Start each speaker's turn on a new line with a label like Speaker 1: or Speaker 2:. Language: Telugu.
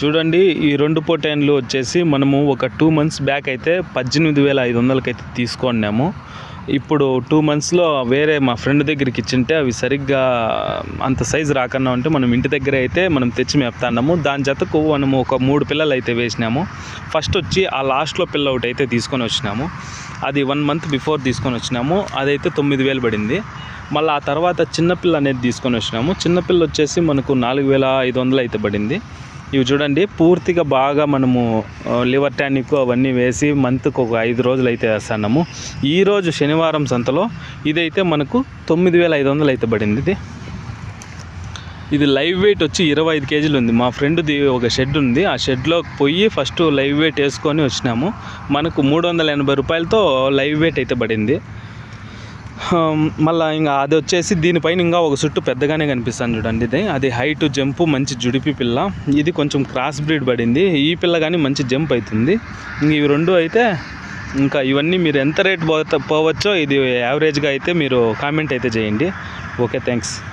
Speaker 1: చూడండి ఈ రెండు పొటైన్లు వచ్చేసి మనము ఒక టూ మంత్స్ బ్యాక్ అయితే పద్దెనిమిది వేల ఐదు వందలకైతే తీసుకున్నాము. ఇప్పుడు టూ మంత్స్లో వేరే మా ఫ్రెండ్ దగ్గరికి ఇచ్చింటే అవి సరిగ్గా అంత సైజు రాకన్నా ఉంటే మనం ఇంటి దగ్గర అయితే మనం తెచ్చి మేపుతున్నాము. దాని జతకు మనము ఒక మూడు పిల్లలు అయితే వేసినాము. ఫస్ట్ వచ్చి ఆ లాస్ట్లో పిల్ల ఒకటి అయితే తీసుకొని వచ్చినాము. అది వన్ మంత్ బిఫోర్ తీసుకొని వచ్చినాము. అదైతే తొమ్మిది వేలు పడింది. మళ్ళీ ఆ తర్వాత చిన్నపిల్ల అనేది తీసుకొని వచ్చినాము. చిన్నపిల్ల వచ్చేసి మనకు నాలుగు వేల ఐదు వందలు అయితే పడింది. ఇవి చూడండి పూర్తిగా బాగా మనము లివర్ టానిక్ అవన్నీ వేసి మంత్కి ఒక ఐదు రోజులు అయితే వేస్తున్నాము ఈరోజు శనివారం సంతలో ఇదైతే మనకు తొమ్మిది వేల ఐదు వందలు అయితే పడింది ఇది. ఇది లైవ్ వెయిట్ వచ్చి ఇరవై ఐదు కేజీలు ఉంది. మా ఫ్రెండ్ది ఒక షెడ్ ఉంది. ఆ షెడ్లోకి పోయి ఫస్ట్ లైవ్ వెయిట్ వేసుకొని వచ్చినాము. మనకు మూడు వందల ఎనభై రూపాయలతో లైవ్ వెయిట్ అయితే పడింది. మళ్ళీ ఇంకా అది వచ్చేసి దీనిపైన ఇంకా ఒక చుట్టు పెద్దగానే కనిపిస్తుంది చూడండి ఇది. అది హైట్ జంప్ మంచి జుడిపి పిల్ల. ఇది కొంచెం క్రాస్ బ్రీడ్ పడింది. ఈ పిల్ల కానీ మంచి జంప్ అవుతుంది ఇంక ఇవి రెండు అయితే ఇంకా ఇవన్నీ మీరు ఎంత రేట్ పోవచ్చో ఇది యావరేజ్గా అయితే మీరు కామెంట్ అయితే చేయండి. Okay thanks